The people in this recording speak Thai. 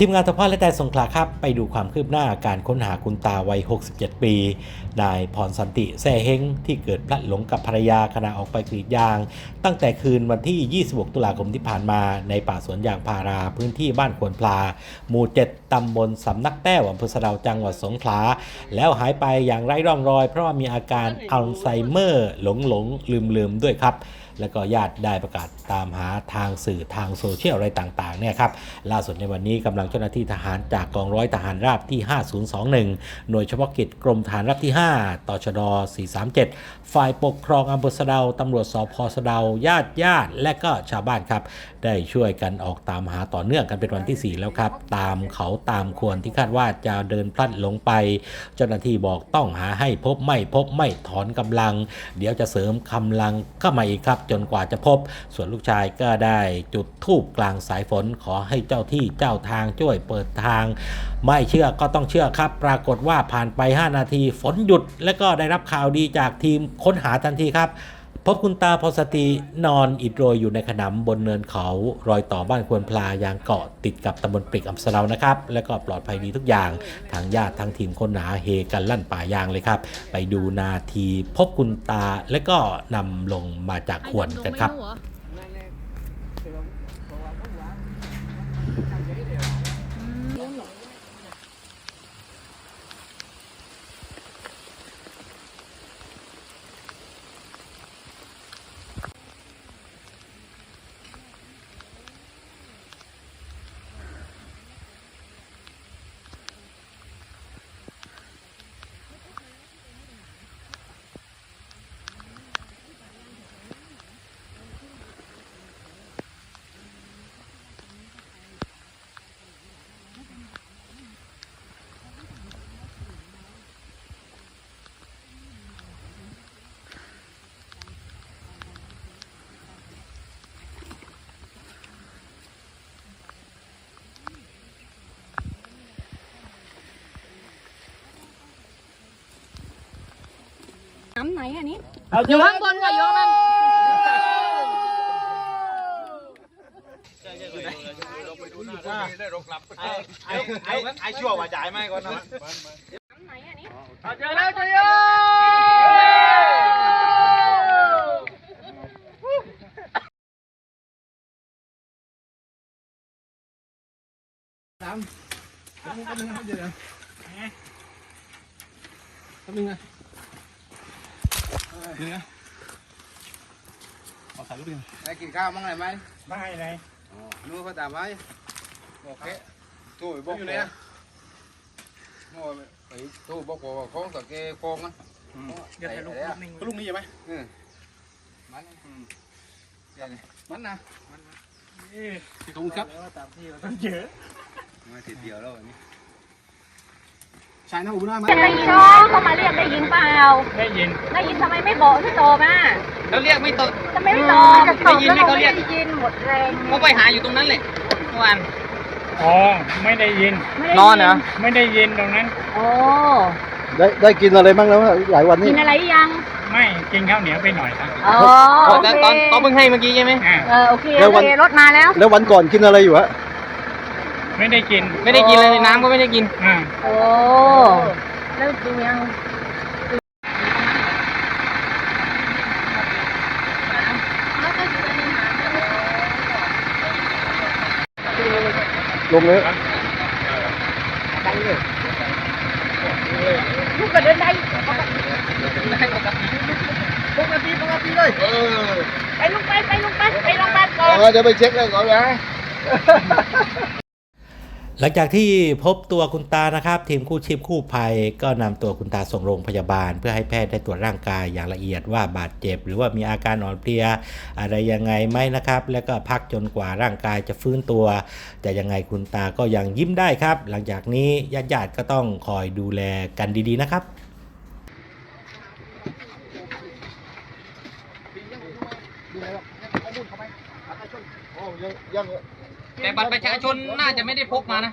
ทีมงานทพาและแต่สงขลาครับไปดูความคืบหน้าการค้นหาคุณตาวัย 67 ปี นายพรสันติแซ่เฮงที่เกิดพลัดหลงกับภรรยาขณะออกไปกรีดยาง ตั้งแต่คืนวันที่ 26 ตุลาคมที่ผ่านมาในป่าสวนยางพาราพื้นที่บ้านควนพลา หมู่ 7 ตำบลสำนักแต้วอำเภอสะดาจังหวัดสงขลา แล้วหายไปอย่างไร้ร่องรอย เพราะว่ามีอาการอัลไซเมอร์หลงหลงลืมลืมด้วยครับ แล้วก็ญาติได้ประกาศตามหาทางสื่อทางโซเชียลอะไรต่างๆเนี่ยครับล่าสุดในวันนี้กำลังเจ้าหน้าที่ทหารจากกองร้อยทหารราบที่ 5021 หน่วยเฉพาะกิจกรมทหารราบที่ 5ต่อชด437 ฝ่ายปกครองอำเภอสะเดาตำรวจสพสะเดาญาติญาติ และก็ชาวบ้านครับ ได้ช่วยกันออกตามหาต่อเนื่องกันเป็นวันที่ 4 แล้วครับ ตามเขาตามควรที่คาดว่าจะเดินพลัดหลงไป เจ้าหน้าที่บอกต้องหาให้พบไม่พบไม่ถอนกำลัง เดี๋ยวจะเสริมกำลังเข้ามาอีกครับจนกว่าจะพบ ส่วนลูกชายก็ได้จุดทูบกลางสายฝนขอให้เจ้าที่เจ้าทางช่วยเปิดทาง ไม่เชื่อก็ต้องเชื่อครับ ปรากฏว่าผ่านไป 5 นาทีฝนหยุด และก็ได้รับข่าวดีจากทีมค้นหาทันทีครับ พบคุณตาพอสตินอนอิดโรยอยู่ในขนำบนเนินเขา รอยต่อบ้านควนพลายางเกาะติดกับตำบลปริกอำเภอเรานะครับ และก็ปลอดภัยดีทุกอย่าง ทางญาติทางทีมค้นหาเฮกันลั่นป่ายางเลยครับ ไปดูนาทีพบคุณตาและก็นำลงมาจากขวนกันครับ อันนี้อยู่ข้างบนกับโยมันไอ้ไอ้ไอ้ชั่วว่าจ่ายไหมก่อนนะน้ำไหนอันนี้เจอแล้วเจอแล้ว ได้กินข้าวมั้งไหนไหมไม่ไหนนู้นเขาตามไว้โอเคตู้บอกอยู่ไหนโอ้ไปตู้บอกว่าของสังเกตโกงอะเดี๋ยวถ่ายรูปรูปนิ่งลูกนี้ใช่ไหมมันมันนะตรงครับตามที่เราต้องเยอะมาทีเดียวแล้วนี่ ชายน้าหูหน้ามาได้ยินน้องเขามาเรียกได้ยินเปล่า ได้ยิน ได้ยินทำไมไม่บอกที่โตมาแล้วเรียกไม่ตกทำไมไม่ตอบได้ยินไหมเขาเรียกได้ยินหมดแรงก็ไปหาอยู่ตรงนั้นเลยเมื่อวานอ๋อไม่ได้ยินไม่ได้นอนเหรอไม่ได้ยินตรงนั้นโอ้ได้ได้กินอะไรบ้างแล้วหลายวันกินี้นอะไรยังไม่กินข้าวเหนียวไปหน่อยครับอ๋อโอแต่เคตอนตอนเพิ่งให้เมื่อกี้ใช่ไหมอ่าเออโอเคโอเครถมาแล้ว แล้ววันก่อนกินอะไรอยู่ฮะไม่ได้กิน ไม่ได้กินเลยน้ำก็ไม่ได้กินอ่าโอ้ แล้วกินยังลงเลยลูกก็เดินได้ปกติปกติเลยเออ หลังจากที่พบตัวคุณตานะครับ ทีมกู้ชีพกู้ภัยก็นำตัวคุณตาส่งโรงพยาบาล เพื่อให้แพทย์ได้ตรวจร่างกายอย่างละเอียดว่าบาดเจ็บ หรือว่ามีอาการอ่อนเพลียอะไรยังไงไหมนะครับ แล้วก็พักจนกว่าร่างกายจะฟื้นตัว แต่ยังไงคุณตาก็ยังยิ้มได้ครับ หลังจากนี้ญาติๆก็ต้องคอยดูแลกันดีๆนะครับยัง แต่บัตรประชาชนน่าจะไม่ได้พกมานะ